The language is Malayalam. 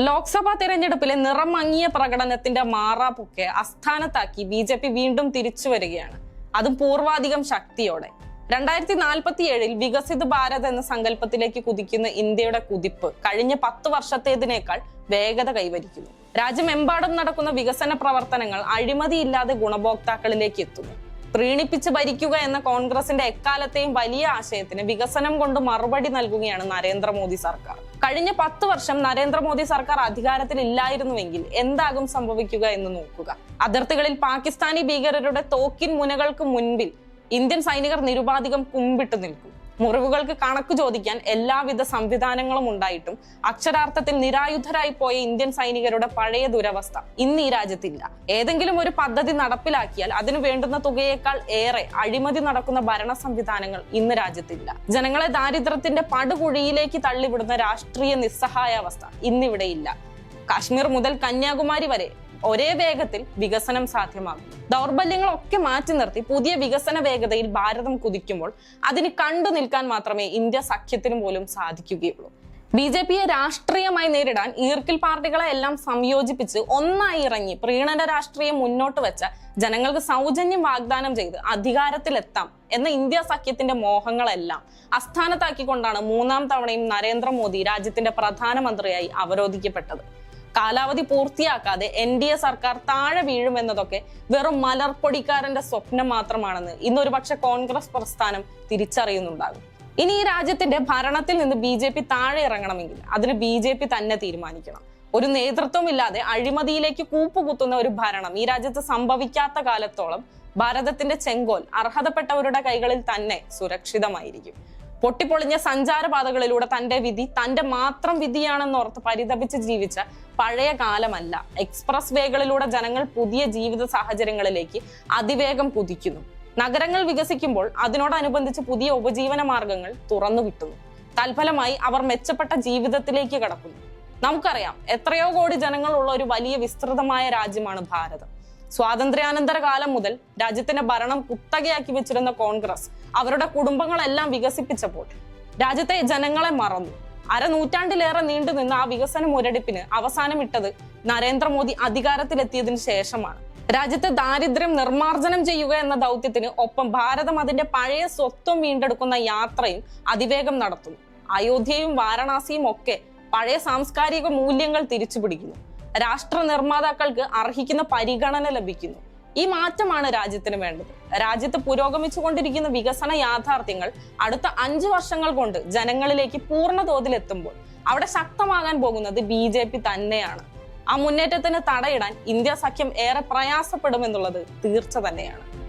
ലോക്സഭാ തെരഞ്ഞെടുപ്പിലെ നിറം മങ്ങിയ പ്രകടനത്തിന്റെ മാറാപ്പൊക്കെ അസ്ഥാനത്താക്കി ബി ജെ പി വീണ്ടും തിരിച്ചു വരികയാണ്. അതും പൂർവാധികം ശക്തിയോടെ. രണ്ടായിരത്തി നാൽപ്പത്തി ഏഴിൽ വികസിത ഭാരത് എന്ന സങ്കല്പത്തിലേക്ക് കുതിക്കുന്ന ഇന്ത്യയുടെ കുതിപ്പ് കഴിഞ്ഞ പത്ത് വർഷത്തേതിനേക്കാൾ വേഗത കൈവരിക്കുന്നു. രാജ്യമെമ്പാടും നടക്കുന്ന വികസന പ്രവർത്തനങ്ങൾ അഴിമതിയില്ലാതെ ഗുണഭോക്താക്കളിലേക്ക് എത്തുന്നു. പ്രീണിപ്പിച്ച് ഭരിക്കുക എന്ന കോൺഗ്രസിന്റെ എക്കാലത്തെയും വലിയ ആശയത്തിന് വികസനം കൊണ്ട് മറുപടി നൽകുകയാണ് നരേന്ദ്രമോദി സർക്കാർ. കഴിഞ്ഞ പത്ത് വർഷം നരേന്ദ്രമോദി സർക്കാർ അധികാരത്തിൽ ഇല്ലായിരുന്നുവെങ്കിൽ എന്താകും സംഭവിക്കുക എന്ന് നോക്കുക. അതിർത്തികളിൽ പാകിസ്ഥാനി ഭീകരരുടെ തോക്കിൻ മുനകൾക്ക് മുൻപിൽ ഇന്ത്യൻ സൈനികർ നിരുപാധികം കുമ്പിട്ട് നിൽക്കും. മുറിവുകൾക്ക് കണക്ക് ചോദിക്കാൻ എല്ലാവിധ സംവിധാനങ്ങളും ഉണ്ടായിട്ടും അക്ഷരാർത്ഥത്തിൽ നിരായുധരായി പോയ ഇന്ത്യൻ സൈനികരുടെ പഴയ ദുരവസ്ഥ ഇന്ന് ഈ രാജ്യത്തില്ല. ഏതെങ്കിലും ഒരു പദ്ധതി നടപ്പിലാക്കിയാൽ അതിന് വേണ്ടുന്ന തുകയേക്കാൾ ഏറെ അഴിമതി നടക്കുന്ന ഭരണ സംവിധാനങ്ങൾ ഇന്ന് രാജ്യത്തില്ല. ജനങ്ങളെ ദാരിദ്ര്യത്തിന്റെ പടുകുഴിയിലേക്ക് തള്ളിവിടുന്ന രാഷ്ട്രീയ നിസ്സഹായാവസ്ഥ ഇന്നിവിടെയില്ല. കാശ്മീർ മുതൽ കന്യാകുമാരി വരെ ഒരേ വേഗത്തിൽ വികസനം സാധ്യമാകും. ദൗർബല്യങ്ങളൊക്കെ മാറ്റി നിർത്തി പുതിയ വികസന വേഗതയിൽ ഭാരതം കുതിക്കുമ്പോൾ അതിന് കണ്ടു നിൽക്കാൻ മാത്രമേ ഇന്ത്യ സഖ്യത്തിന് പോലും സാധിക്കുകയുള്ളൂ. ബി ജെ പിയെ രാഷ്ട്രീയമായി നേരിടാൻ ഈർക്കിൽ പാർട്ടികളെ എല്ലാം സംയോജിപ്പിച്ച് ഒന്നായി ഇറങ്ങി പ്രീണന രാഷ്ട്രീയം മുന്നോട്ട് വെച്ച ജനങ്ങൾക്ക് സൗജന്യം വാഗ്ദാനം ചെയ്ത് അധികാരത്തിലെത്താം എന്ന ഇന്ത്യ സഖ്യത്തിന്റെ മോഹങ്ങളെല്ലാം അസ്ഥാനത്താക്കിക്കൊണ്ടാണ് മൂന്നാം തവണയും നരേന്ദ്രമോദി രാജ്യത്തിന്റെ പ്രധാനമന്ത്രിയായി അവരോധിക്കപ്പെട്ടത്. കാലാവധി പൂർത്തിയാക്കാതെ എൻ ഡി എ സർക്കാർ താഴെ വീഴുമെന്നതൊക്കെ വെറും മലർപ്പൊടിക്കാരന്റെ സ്വപ്നം മാത്രമാണെന്ന് ഇന്നൊരു പക്ഷെ കോൺഗ്രസ് പ്രസ്ഥാനം തിരിച്ചറിയുന്നുണ്ടാകും. ഇനി ഈ രാജ്യത്തിന്റെ ഭരണത്തിൽ നിന്ന് ബി ജെ പി താഴെ ഇറങ്ങണമെങ്കിൽ അതിന് ബി ജെ പി തന്നെ തീരുമാനിക്കണം. ഒരു നേതൃത്വമില്ലാതെ അഴിമതിയിലേക്ക് കൂപ്പുകുത്തുന്ന ഒരു ഭരണം ഈ രാജ്യത്ത് സംഭവിക്കാത്ത കാലത്തോളം ഭാരതത്തിന്റെ ചെങ്കോൽ അർഹതപ്പെട്ടവരുടെ കൈകളിൽ തന്നെ സുരക്ഷിതമായിരിക്കും. പൊട്ടിപ്പൊളിഞ്ഞ സഞ്ചാരപാതകളിലൂടെ തന്റെ വിധി തന്റെ മാത്രം വിധിയാണെന്ന് ഓർത്ത് പരിതപിച്ച് ജീവിച്ച പഴയ കാലമല്ല. എക്സ്പ്രസ് വേകളിലൂടെ ജനങ്ങൾ പുതിയ ജീവിത സാഹചര്യങ്ങളിലേക്ക് അതിവേഗം കുതിക്കുന്നു. നഗരങ്ങൾ വികസിക്കുമ്പോൾ അതിനോടനുബന്ധിച്ച് പുതിയ ഉപജീവന മാർഗങ്ങൾ തുറന്നു കിട്ടുന്നു തൽഫലമായി അവർ മെച്ചപ്പെട്ട ജീവിതത്തിലേക്ക് കടക്കുന്നു. നമുക്കറിയാം എത്രയോ കോടി ജനങ്ങളുള്ള ഒരു വലിയ വിസ്തൃതമായ രാജ്യമാണ് ഭാരതം. സ്വാതന്ത്ര്യാനന്തര കാലം മുതൽ രാജ്യത്തിന്റെ ഭരണം കുത്തകയാക്കി വെച്ചിരുന്ന കോൺഗ്രസ് അവരുടെ കുടുംബങ്ങളെല്ലാം വികസിപ്പിച്ചപ്പോൾ രാജ്യത്തെ ജനങ്ങളെ മറന്നു. അരനൂറ്റാണ്ടിലേറെ നീണ്ടു നിന്ന ആ വികസന മുരടിപ്പിന് അവസാനമിട്ടത് നരേന്ദ്രമോദി അധികാരത്തിലെത്തിയതിനു ശേഷമാണ്. രാജ്യത്തെ ദാരിദ്ര്യം നിർമ്മാർജനം ചെയ്യുക എന്ന ദൗത്യത്തിന് ഒപ്പം ഭാരതം അതിന്റെ പഴയ സ്വത്വം വീണ്ടെടുക്കുന്ന യാത്രയും അതിവേഗം നടത്തുന്നു. അയോധ്യയും വാരണാസിയും ഒക്കെ പഴയ സാംസ്കാരിക മൂല്യങ്ങൾ തിരിച്ചു പിടിക്കുന്നു രാഷ്ട്ര നിർമ്മാതാക്കൾക്ക് അർഹിക്കുന്ന പരിഗണന ലഭിക്കുന്നു. ഈ മാറ്റമാണ് രാജ്യത്തിന് വേണ്ടത്. രാജ്യത്ത് പുരോഗമിച്ചുകൊണ്ടിരിക്കുന്ന വികസന യാഥാർത്ഥ്യങ്ങൾ അടുത്ത അഞ്ചു വർഷങ്ങൾ കൊണ്ട് ജനങ്ങളിലേക്ക് പൂർണ തോതിൽ എത്തുമ്പോൾ അവിടെ ശക്തമാകാൻ പോകുന്നത് ബി ജെ പി തന്നെയാണ്. ആ മുന്നേറ്റത്തിന് തടയിടാൻ ഇന്ത്യ സഖ്യം ഏറെ പ്രയാസപ്പെടുമെന്നുള്ളത് തീർച്ച തന്നെയാണ്.